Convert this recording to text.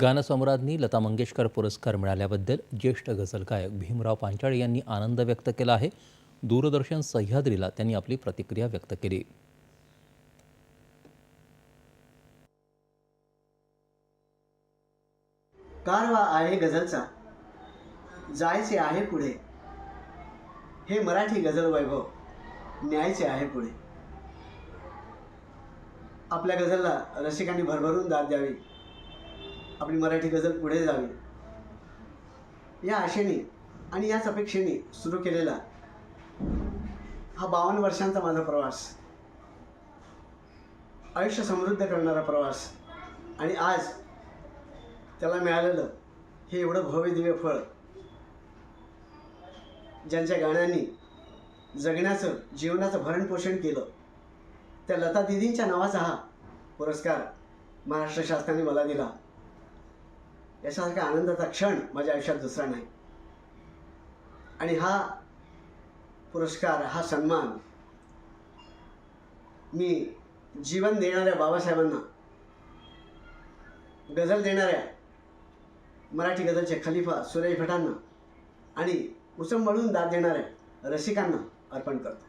गानसम्राज्ञी लता मंगेशकर पुरस्कार मिळाल्याबद्दल ज्येष्ठ गझल गायक भीमराव पांचाळे यांनी आनंद व्यक्त केला आहे. दूरदर्शन सह्याद्रीला त्यांनी आपली प्रतिक्रिया व्यक्त केली. कारवा आहे गझलचा. जायचे आहे पुढे. हे मराठी गझल वैभव. न्यायचे आहे पुढे. आपल्या गझलला रसिकांनी भरभरून दाद द्यावी. आपली मराठी गझल पुढे जावी. या आशेने आणि याच अपेक्षेने सुरू केलेला हा बावन्न वर्षांचा माझा प्रवास. आयुष्य समृद्ध करणारा प्रवास. आणि आज त्याला मिळालेलं हे एवढं भव्य दिव्य फळ ज्यांच्या गाण्यांनी जगण्याचं जीवनाचं भरणपोषण केलं त्या लता दिदींच्या नावाचा हा पुरस्कार महाराष्ट्र शासनाने मला दिला. यासारखा आनंदाचा क्षण माझ्या आयुष्यात दुसरा नाही. आणि हा पुरस्कार हा सन्मान मी जीवन देणाऱ्या बाबासाहेबांना गझल देणाऱ्या मराठी गझलचे खलिफा सुरेश भटांना आणि उसंबळून दाद देणाऱ्या रसिकांना अर्पण करतो.